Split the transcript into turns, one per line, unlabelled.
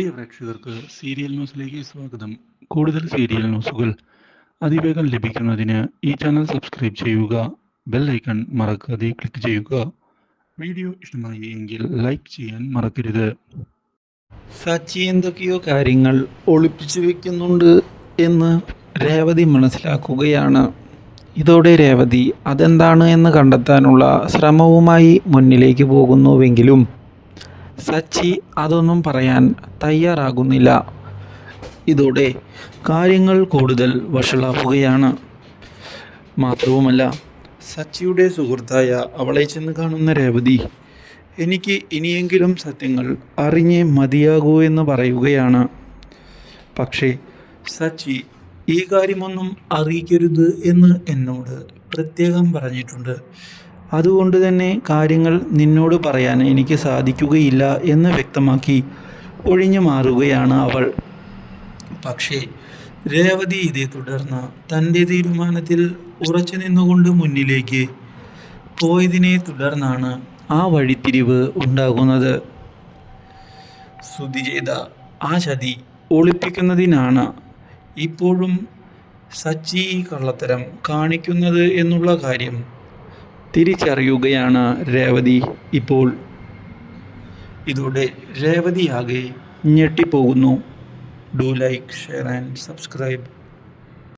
പ്രിയ പ്രേക്ഷകർക്ക് സീരിയൽ ന്യൂസിലേക്ക് സ്വാഗതം. കൂടുതൽ സീരിയൽ ന്യൂസുകൾ അതിവേഗം ലഭിക്കുന്നതിന് ഈ ചാനൽ സബ്സ്ക്രൈബ് ചെയ്യുക ബെൽ ഐക്കൺ മറക്കാതെ ക്ലിക്ക് ചെയ്യുക. വീഡിയോ ഇഷ്ടമായി എങ്കിൽ ലൈക്ക് ചെയ്യാൻ മറക്കരുത്.
സച്ചി എന്തൊക്കെയോ കാര്യങ്ങൾ ഒളിപ്പിച്ചു വെക്കുന്നുണ്ട് എന്ന് രേവതി മനസ്സിലാക്കുകയാണ്. ഇതോടെ രേവതി അതെന്താണ് എന്ന് കണ്ടെത്താനുള്ള ശ്രമവുമായി മുന്നിലേക്ക് പോകുന്നുവെങ്കിലും സച്ചി അതൊന്നും പറയാൻ തയ്യാറാകുന്നില്ല. ഇതോടെ കാര്യങ്ങൾ കൂടുതൽ വഷളാവുകയാണ്. മാത്രവുമല്ല സച്ചിയുടെ സുഹൃത്തായ അവളെ ചെന്ന് കാണുന്ന രേവതി എനിക്ക് ഇനിയെങ്കിലും സത്യങ്ങൾ അറിഞ്ഞേ മതിയാകൂ എന്ന് പറയുകയാണ്. പക്ഷേ സച്ചി ഈ കാര്യമൊന്നും അറിയിക്കരുത് എന്ന് എന്നോട് പ്രത്യേകം പറഞ്ഞിട്ടുണ്ട്. അതുകൊണ്ട് തന്നെ കാര്യങ്ങൾ നിന്നോട് പറയാൻ എനിക്ക് സാധിക്കുകയില്ല എന്ന് വ്യക്തമാക്കി ഒഴിഞ്ഞു മാറുകയാണ് അവൾ. പക്ഷേ രേവതി ഇതേ തുടർന്ന് തന്റെ തീരുമാനത്തിൽ ഉറച്ചു നിന്നുകൊണ്ട് മുന്നിലേക്ക് പോയതിനെ തുടർന്നാണ് ആ വഴിത്തിരിവ് ഉണ്ടാകുന്നത്. സ്തുതി ചെയ്ത ആ ചതി ഒളിപ്പിക്കുന്നതിനാണ് ഇപ്പോഴും സച്ചി കള്ളത്തരം കാണിക്കുന്നത് എന്നുള്ള കാര്യം തിരിച്ചറിയുകയാണ് രേവതി ഇപ്പോൾ. ഇതോടെ രേവതിയാകെ ഞെട്ടിപ്പോകുന്നു. Do like share and subscribe.